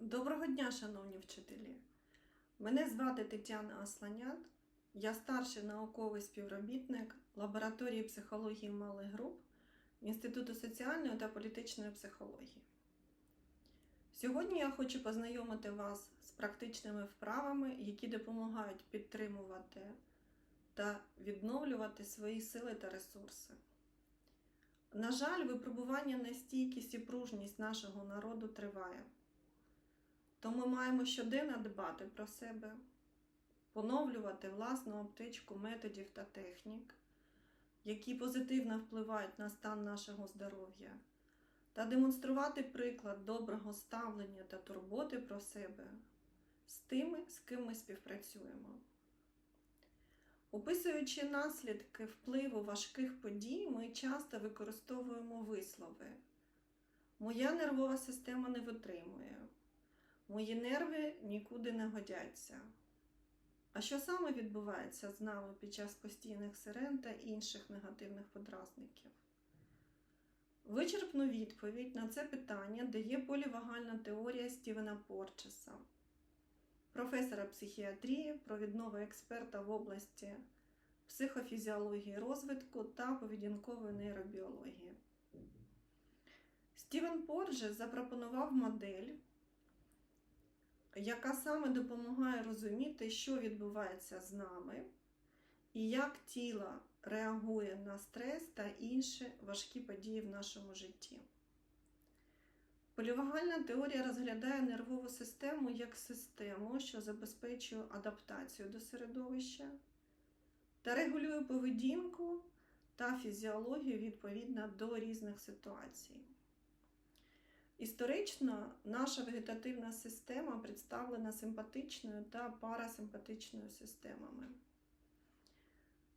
Доброго дня, шановні вчителі! Мене звати Тетяна Асланят. Я старший науковий співробітник лабораторії психології малих груп Інституту соціальної та політичної психології. Сьогодні я хочу познайомити вас з практичними вправами, які допомагають підтримувати та відновлювати свої сили та ресурси. На жаль, випробування на стійкість і пружність нашого народу триває. То ми маємо щоденно дбати про себе, поновлювати власну аптечку методів та технік, які позитивно впливають на стан нашого здоров'я, та демонструвати приклад доброго ставлення та турботи про себе з тими, з ким ми співпрацюємо. Описуючи наслідки впливу важких подій, ми часто використовуємо вислови. Моя нервова система не витримує. Мої нерви нікуди не годяться. А що саме відбувається з нами під час постійних сирен та інших негативних подразників? Вичерпну відповідь на це питання дає полівагальна теорія Стівена Порчеса, професора психіатрії, провідного експерта в області психофізіології розвитку та поведінкової нейробіології. Стівен Порджес запропонував модель, яка саме допомагає розуміти, що відбувається з нами, і як тіло реагує на стрес та інші важкі події в нашому житті. Полівагальна теорія розглядає нервову систему як систему, що забезпечує адаптацію до середовища та регулює поведінку та фізіологію відповідно до різних ситуацій. Історично наша вегетативна система представлена симпатичною та парасимпатичною системами.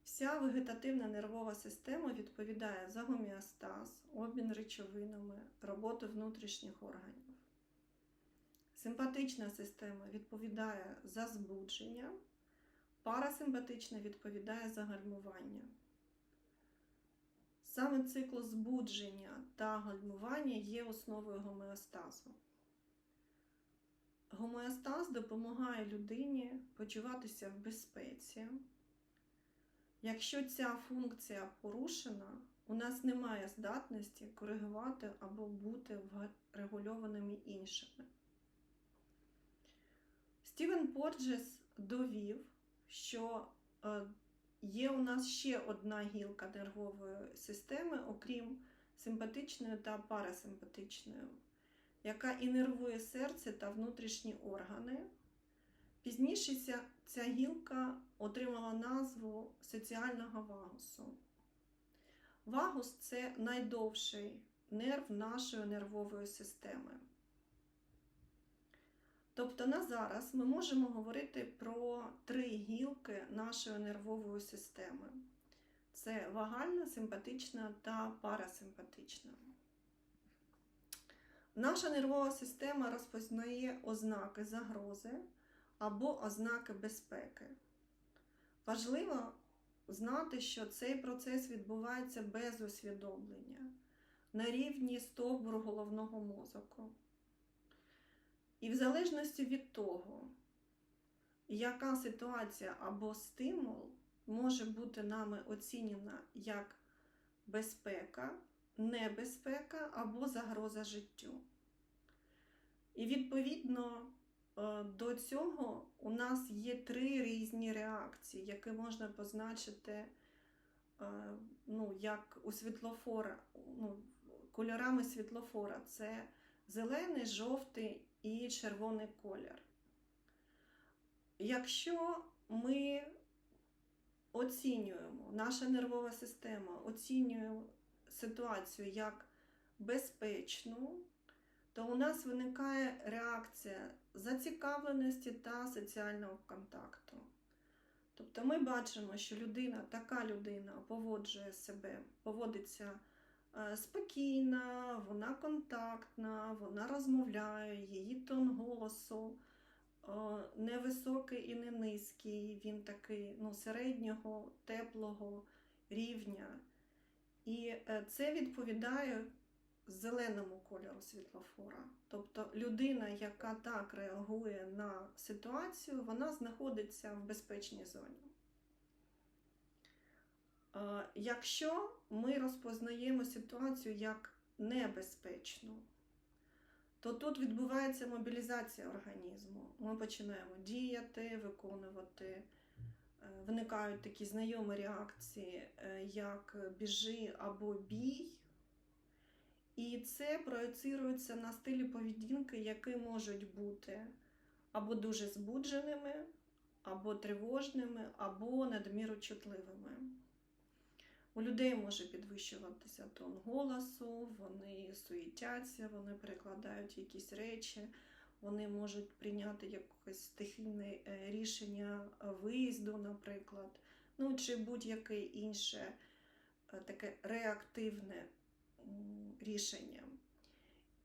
Вся вегетативна нервова система відповідає за гомеостаз, обмін речовинами, роботу внутрішніх органів. Симпатична система відповідає за збудження, парасимпатична відповідає за гальмування. Саме цикл збудження та гальмування є основою гомеостазу. Гомеостаз допомагає людині почуватися в безпеці. Якщо ця функція порушена, у нас немає здатності коригувати або бути регульованими іншими. Стівен Порджес довів, що є у нас ще одна гілка нервової системи, окрім симпатичної та парасимпатичної, яка інервує серце та внутрішні органи. Пізніше ця, гілка отримала назву соціального вагусу. Вагус це найдовший нерв нашої нервової системи. Тобто на зараз ми можемо говорити про три гілки нашої нервової системи: це вагальна, симпатична та парасимпатична. Наша нервова система розпознає ознаки загрози або ознаки безпеки. Важливо знати, що цей процес відбувається без усвідомлення на рівні стовбуру головного мозку. І в залежності від того, яка ситуація або стимул може бути нами оцінена як безпека, небезпека або загроза життю. І відповідно до цього у нас є три різні реакції, які можна позначити ну, як у світлофора, ну, кольорами світлофора. Це зелений, жовтий і червоний колір. Якщо ми оцінюємо, наша нервова система оцінює ситуацію як безпечну, то у нас виникає реакція зацікавленості та соціального контакту. Тобто ми бачимо, що людина, така людина поводжує себе, поводиться спокійна, вона контактна, вона розмовляє, її тон голосу не високий і не низький, він такий ну, середнього, теплого рівня. І це відповідає зеленому кольору світлофора. Тобто людина, яка так реагує на ситуацію, вона знаходиться в безпечній зоні. Е, Якщо ми розпознаємо ситуацію як небезпечну, то тут відбувається мобілізація організму. Ми починаємо діяти, виконувати, е, виникають такі знайомі реакції, е, як біжи або бій. І це проєцирується на стилі поведінки, які можуть бути або дуже збудженими, або тривожними, або надміру чутливими. У людей може підвищуватися тон голосу, вони суетяться, вони перекладають якісь речі, вони можуть прийняти якесь стихійне е, рішення виїзду, наприклад, ну чи будь-яке інше е, таке реактивне рішення.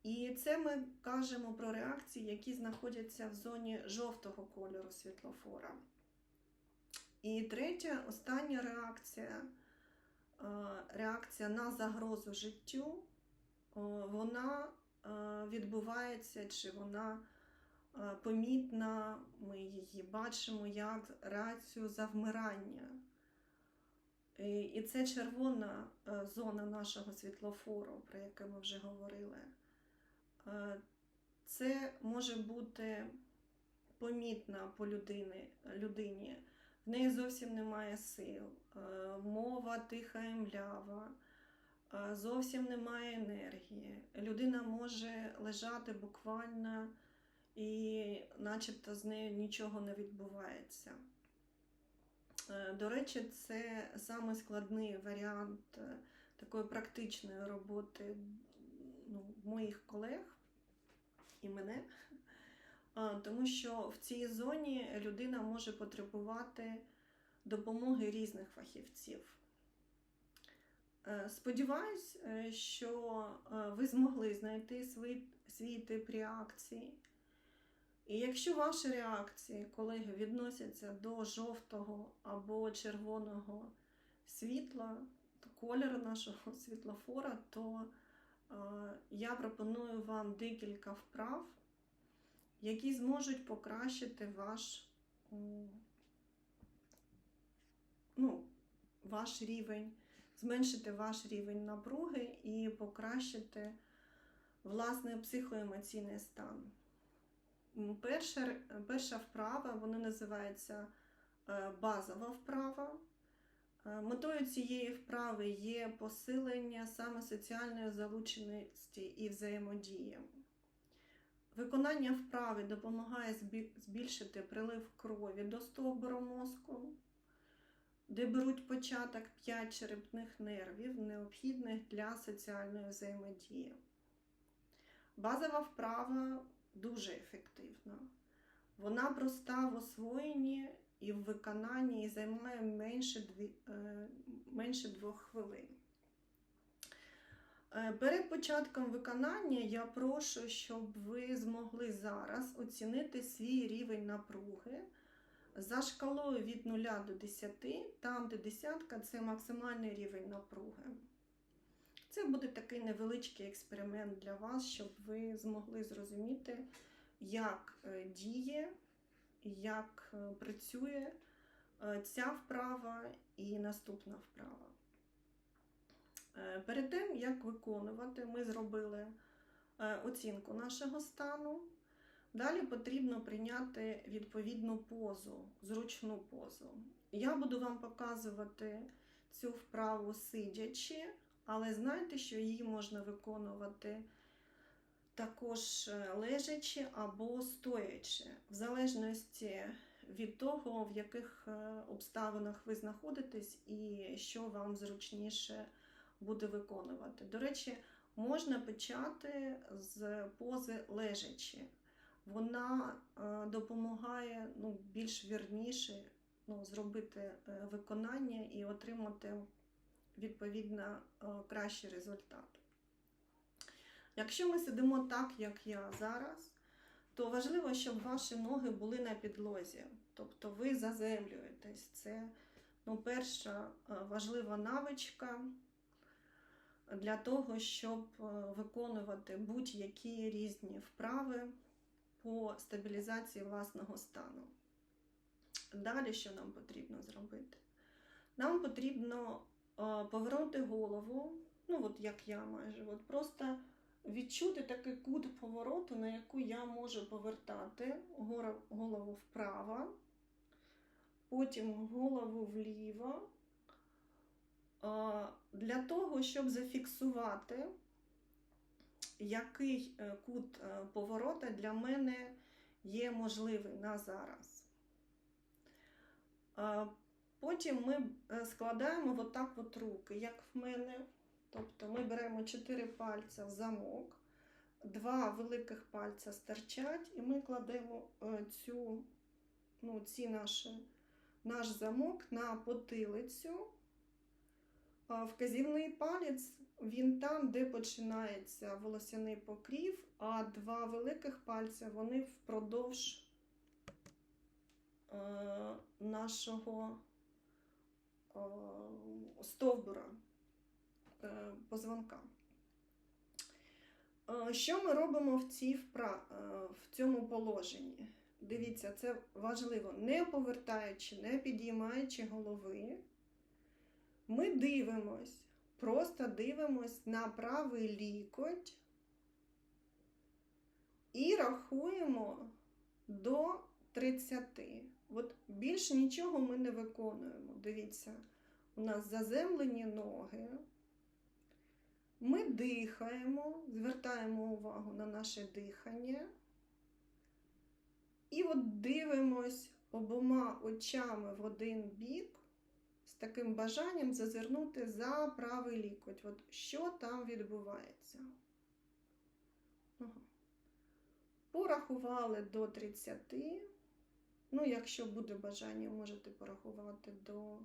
І це ми кажемо про реакції, які знаходяться в зоні жовтого кольору світлофора. І третя, остання реакція реакція на загрозу життю, е, вона е, відбувається чи вона е, помітна, ми її бачимо як реакцію завмирання. І це червона е, зона нашого світлофору, про яке ми вже говорили. Е, Це може бути помітна по людини, людині. В неї зовсім немає сил, е, мова тиха і млява, е, зовсім немає енергії. Людина може лежати буквально і начебто з нею нічого не відбувається. Е, До речі, це саме складний варіант такої практичної роботи ну, моїх колег і мене. Тому що в цій зоні людина може потребувати допомоги різних фахівців. Е, Сподіваюсь, е, що е, ви змогли знайти свій, свій тип реакції. І якщо ваші реакції, колеги, відносяться до жовтого або червоного світла, кольору нашого світлофора, то я пропоную вам декілька вправ, які зможуть покращити ваш, ну, ваш рівень, зменшити ваш рівень напруги і покращити власне психоемоційний стан. Перша, перша вправа, вона називається е, базова вправа. Е, Метою цієї вправи є посилення саме соціальної залученості і взаємодії. Виконання вправи допомагає збільшити прилив крові до стовбуру мозку, де беруть початок 5 черепних нервів, необхідних для соціальної взаємодії. Базова вправа дуже ефективна. Вона проста в освоєнні і в виконанні і займає менше, е, двох хвилин. Е, Перед початком виконання я прошу, щоб ви змогли зараз оцінити свій рівень напруги за шкалою від 0 до 10, там, де десятка це максимальний рівень напруги. Це буде такий невеличкий експеримент для вас, щоб ви змогли зрозуміти, як е, діє, як е, працює ця вправа і наступна вправа. Е, Перед тим, як виконувати, ми зробили е, оцінку нашого стану. Далі потрібно прийняти відповідну позу, зручну позу. Я буду вам показувати цю вправу сидячи, але знайте, що її можна виконувати також е, лежачи або стоячи, в залежності від того, в яких обставинах ви знаходитесь і що вам зручніше буде виконувати. До речі, можна почати з пози лежачи. Вона е, допомагає ну, більш вірніше ну, зробити е, виконання і отримати відповідно е, кращий результат. Якщо ми сидимо так, як я зараз, то важливо, щоб ваші ноги були на підлозі. Тобто ви заземлюєтесь. Це ну, перша важлива навичка. Для того, щоб е, виконувати будь-які різні вправи по стабілізації власного стану. Далі що нам потрібно зробити? Нам потрібно е, повернути голову, ну от як я майже, от просто відчути такий кут повороту, на яку я можу повертати голову вправо, потім голову вліво. Е, Для того, щоб зафіксувати, який е, кут е, поворота для мене є можливий на зараз. Потім ми складаємо отак от руки, як в мене. Тобто ми беремо 4 пальця в замок, два великих пальця стирчать, і ми кладемо цю, ну, ці наші, наш замок на потилицю. Вказівний палець він там, де починається волосяний покрів, а два великих пальця вони впродовж е, нашого е, стовбура е, позвонка. Що ми робимо в, цій впра... в цьому положенні? Дивіться, це важливо, не повертаючи, не підіймаючи голови. Ми дивимось, просто дивимось на правий лікоть і рахуємо до 30. От більше нічого ми не виконуємо. Дивіться, у нас заземлені ноги. Ми дихаємо, звертаємо увагу на наше дихання. І от дивимось обома очами в один бік з таким бажанням зазирнути за правий лікоть. От що там відбувається? Ага. Порахували до 30. Ну, якщо буде бажання, можете порахувати до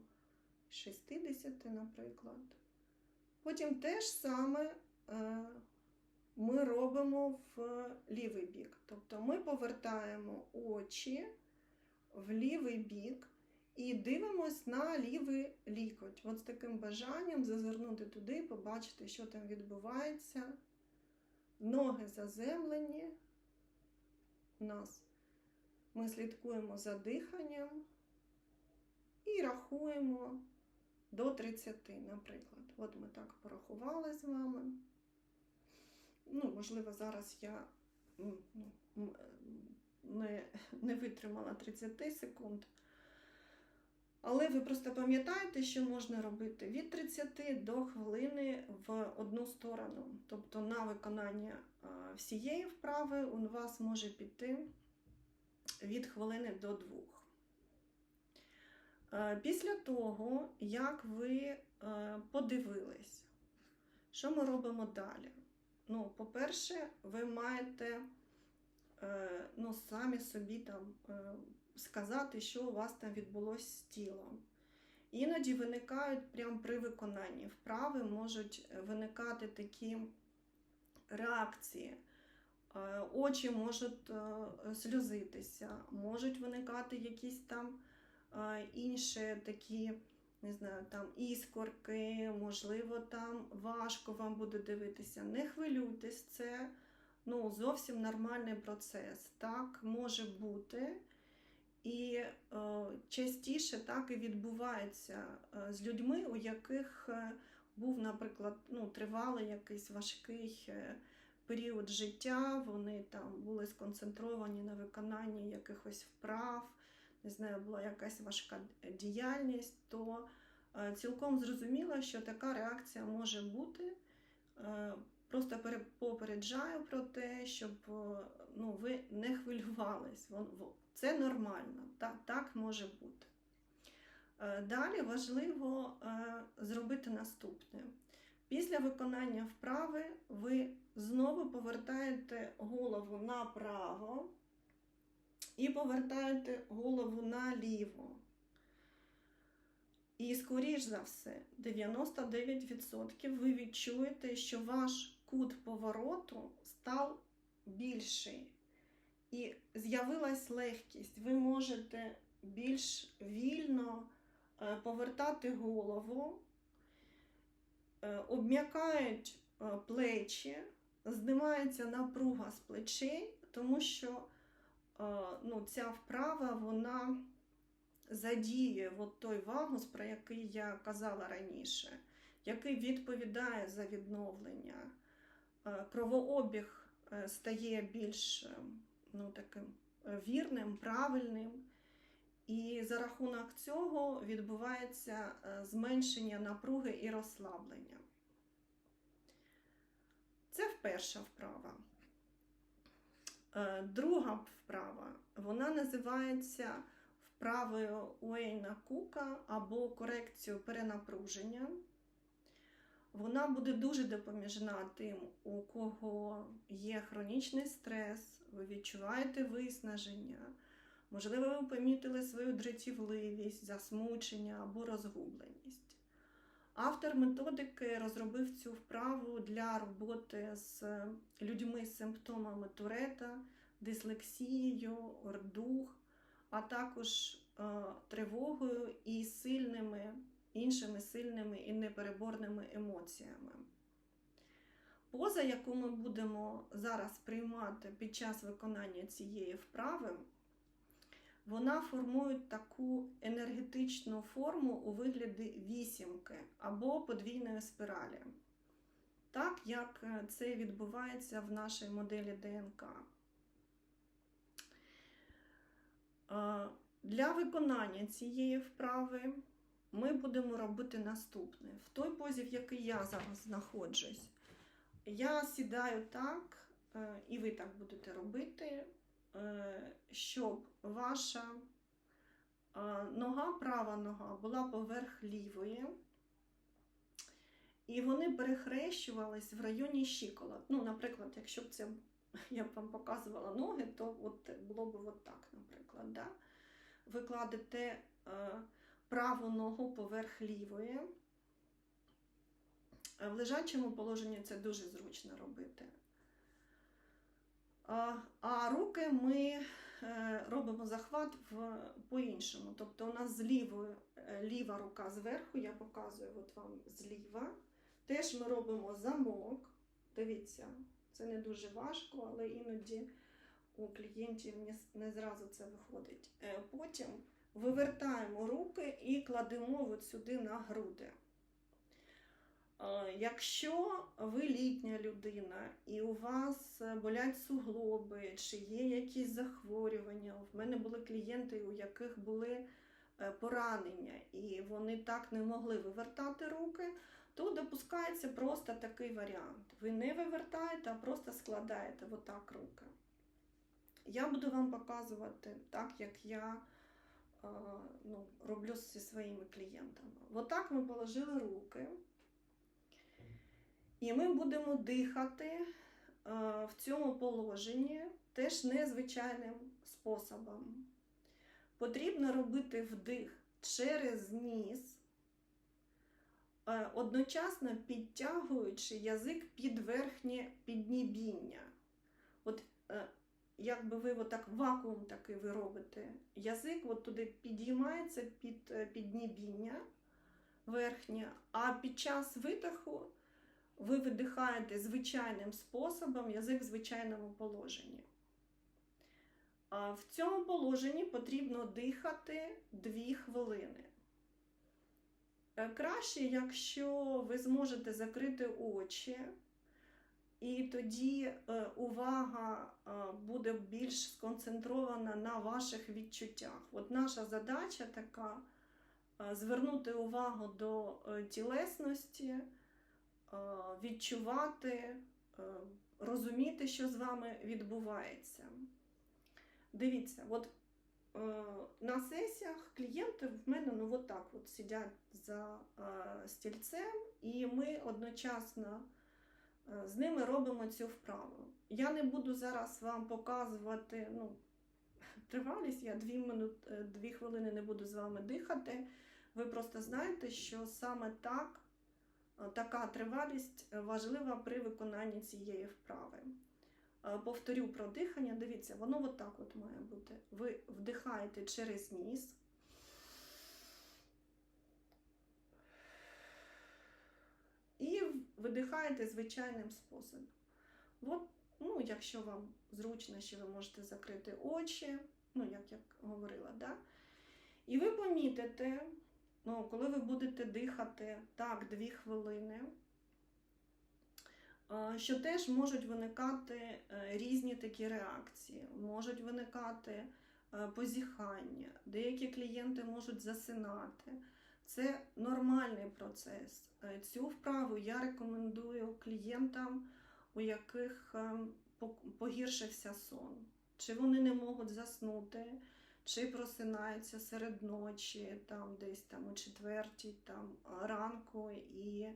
60, наприклад. Потім те ж саме е, ми робимо в лівий бік. Тобто ми повертаємо очі в лівий бік і дивимось на лівий лікоть. От з таким бажанням зазирнути туди, побачити, що там відбувається. Ноги заземлені. У нас ми слідкуємо за диханням і рахуємо до 30, наприклад. От ми так порахували з вами. Ну, можливо, зараз я ну, м, не, не витримала 30 секунд. Але ви просто пам'ятаєте, що можна робити від 30 до хвилини в одну сторону. Тобто на виконання всієї вправи у вас може піти від хвилини до двох. Після того, як ви подивились, що ми робимо далі? Ну, по-перше, ви маєте е, ну, самі собі там е, сказати, що у вас там відбулося з тілом. Іноді виникають прямо при виконанні вправи, можуть виникати такі реакції. Е, Очі можуть е, сльозитися, можуть виникати якісь там е, інші такі, не знаю, там іскорки, можливо, там важко вам буде дивитися. Не хвилюйтесь, це ну, зовсім нормальний процес. Так може бути. І е, частіше так і відбувається е, з людьми, у яких е, був, наприклад, ну, тривалий якийсь важкий період життя, вони там були сконцентровані на виконанні якихось вправ, не знаю, була якась важка діяльність, то цілком зрозуміло, що така реакція може бути. Просто пере- попереджаю про те, щоб ну, ви не хвилювались. Це нормально, так, так може бути. Е, Далі важливо е, зробити наступне. Після виконання вправи ви знову повертаєте голову направо і повертаєте голову наліво. І, скоріш за все, 99% ви відчуєте, що ваш кут повороту став більший. І з'явилась легкість. Ви можете більш вільно е, повертати голову е, обм'якають е, плечі, знімається напруга з плечей, тому що ну, ця вправа вона задіє от той вагус, про який я казала раніше, який відповідає за відновлення. Кровообіг стає більш ну, таким е, вірним, правильним. І за рахунок цього відбувається е, зменшення напруги і розслаблення. Це перша вправа. Е, Друга вправа вона називається вправою Уейна Кука або корекцію перенапруження. Вона буде дуже допоміжна тим, у кого є хронічний стрес, ви відчуваєте виснаження. Можливо, ви помітили свою дратівливість, засмучення або розгубленість. Автор методики розробив цю вправу для роботи з людьми з симптомами турета, дислексією, ордух, а також е, тривогою і сильними, іншими сильними і непереборними емоціями. Поза, яку ми будемо зараз приймати під час виконання цієї вправи, вона формує таку енергетичну форму у вигляді вісімки або подвійної спіралі, так як е, це відбувається в нашій моделі ДНК. Е, Для виконання цієї вправи ми будемо робити наступне. В той позі, в якій я зараз знаходжусь, я сідаю так, е, і ви так будете робити, е, щоб ваша е, нога, права нога була поверх лівої, і вони перехрещувались в районі щиколот. Ну, наприклад, якщо б це я б вам показувала ноги, то от було б от так, наприклад. Да? Ви кладете праву ногу поверх лівої. Е, В лежачому положенні це дуже зручно робити. А, руки ми е, робимо захват по-іншому. Тобто у нас з лівою, е, ліва рука зверху, я показую от вам зліва. Теж ми робимо замок. Дивіться, це не дуже важко, але іноді у клієнтів не, зразу це виходить. Потім вивертаємо руки і кладемо от сюди на груди. Е, Якщо ви літня людина і у вас е, болять суглоби, чи є якісь захворювання, в мене були клієнти, у яких були е, поранення, і вони так не могли вивертати руки, то допускається просто такий варіант. Ви не вивертаєте, а просто складаєте отак руки. Я буду вам показувати так, як я ну, роблю зі своїми клієнтами. Отак ми положили руки. І ми будемо дихати в цьому положенні теж незвичайним способом. Потрібно робити вдих через ніс, одночасно підтягуючи язик під верхнє піднібіння. От е, якби ви отак вакуум такий ви робите, язик от туди підіймається під е, піднібіння верхнє, а під час видиху ви видихаєте звичайним способом язик в звичайному положенні. А в цьому положенні потрібно дихати 2 хвилини. Е, Краще, якщо ви зможете закрити очі, і тоді е, увага е, буде більш сконцентрована на ваших відчуттях. От наша задача така е, звернути увагу до тілесності, відчувати, розуміти, що з вами відбувається. Дивіться, от на сесіях клієнти в мене ну, от так от сидять за стільцем, і ми одночасно з ними робимо цю вправу. Я не буду зараз вам показувати ну, тривалість, я дві, минут, е, дві хвилини не буду з вами дихати. Ви просто знаєте, що саме так, е, така тривалість важлива при виконанні цієї вправи. Е, Повторю про дихання. Дивіться, воно отак от має бути. Ви вдихаєте через ніс. І видихаєте звичайним способом. От, ну, якщо вам зручно, що ви можете закрити очі, ну, як я говорила, да? і ви помітите, ну, коли ви будете дихати так 2 хвилини, що теж можуть виникати е, різні такі реакції, можуть виникати е, позіхання, деякі клієнти можуть засинати. Це нормальний процес. Е, Цю вправу я рекомендую клієнтам, у яких е, погіршився сон. Чи вони не можуть заснути, чи просинаються серед ночі, там десь там о четвертій там, ранку, і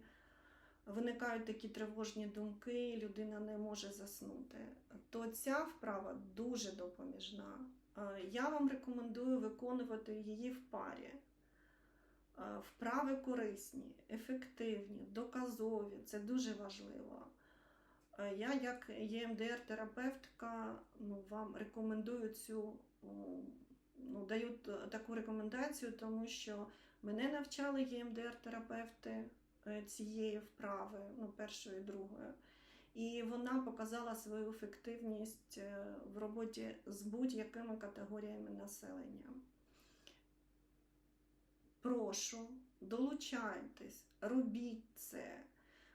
виникають такі тривожні думки, і людина не може заснути. То ця вправа дуже допоміжна. Е, Я вам рекомендую виконувати її в парі. Е, Вправи корисні, ефективні, доказові це дуже важливо. Е, Я, як ЄМДР-терапевтка, ну, вам рекомендую цю, ну, даю таку рекомендацію, тому що мене навчали ЄМДР-терапевти е, цієї вправи, ну, першої і другої. І вона показала свою ефективність в роботі з будь-якими категоріями населення. Прошу, долучайтесь, робіть це.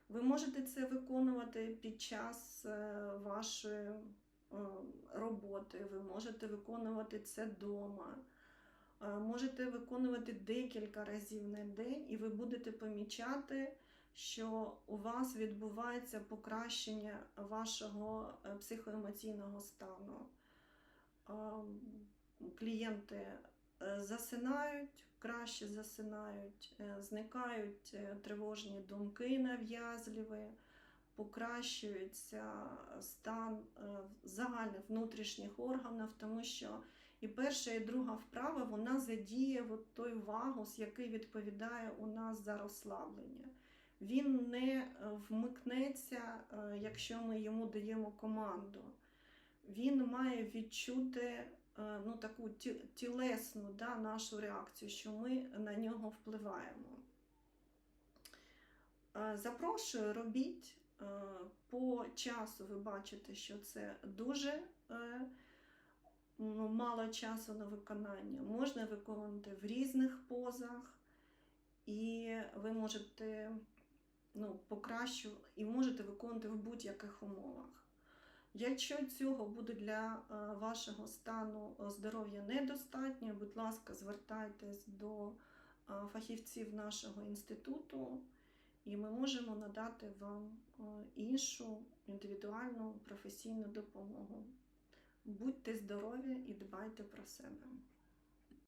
Ви можете це виконувати під час е, вашої е, роботи, ви можете виконувати це вдома. Е, Можете виконувати декілька разів на день, і ви будете помічати, що у вас відбувається покращення вашого психоемоційного стану. Е, Клієнти засинають, краще засинають, е, зникають е, тривожні думки нав'язливі, покращується стан е, загальних внутрішніх органів, тому що і перша, і друга вправа вона задіє от той вагус, який відповідає у нас за розслаблення. Він не вмикнеться, якщо ми йому даємо команду. Він має відчути ну, таку тілесну да, нашу реакцію, що ми на нього впливаємо. Е, Запрошую, робіть. Е, По часу ви бачите, що це дуже е, ну, мало часу на виконання. Можна виконувати в різних позах, і ви можете ну, покращувати і можете виконувати в будь-яких умовах. Якщо цього буде для е, вашого стану е, здоров'я недостатньо, будь ласка, звертайтесь до е, фахівців нашого інституту, і ми можемо надати вам іншу індивідуальну професійну допомогу. Будьте здорові і дбайте про себе.